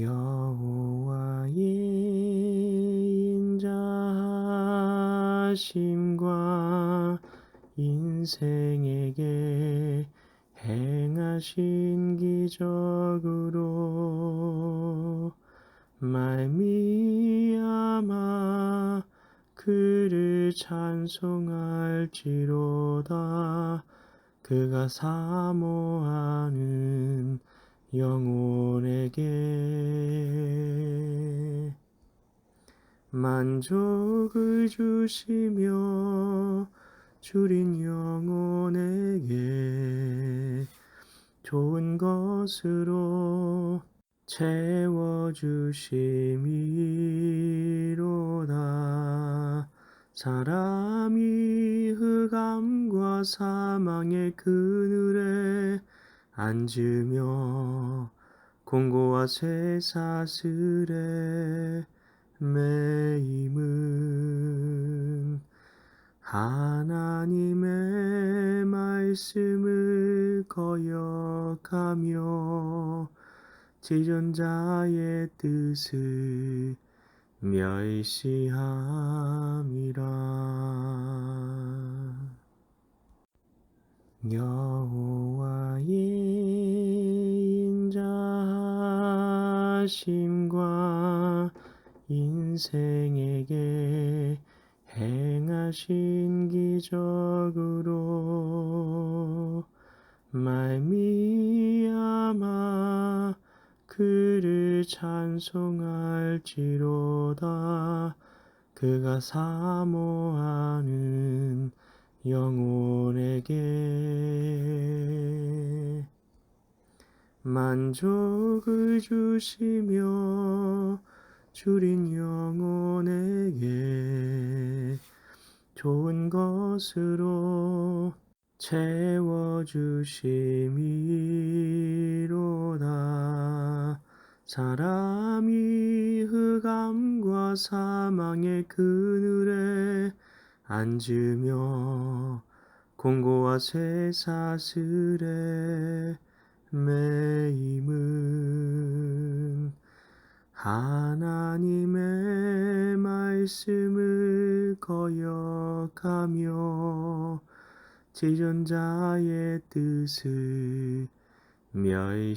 여호와의 인자하심과 인생에게 행하신 기적으로 말미암아 그를 찬송할지로다. 그가 사모하는 영혼에게 만족을 주시며 줄인 영혼에게 좋은 것으로 채워주심이로다. 사람이 흑암과 사망의 그늘에 앉으며 공고와 쇠사슬에 매임은 하나님의 말씀을 거역하며 지존자의 뜻을 멸시함이라. 여호 인자하심과 인생에게 행하신 기적으로 말미암아 그를 찬송할지로다. 그가 사모하는 영혼에게 만족을 주시며 줄인 영혼에게 좋은 것으로 채워주심이로다. 사람이 흑암과 사망의 그늘에 앉으며 공고와 쇠사슬에 매임은 하나님의 말씀을 거역하며 지존자의 뜻을 멸시함이라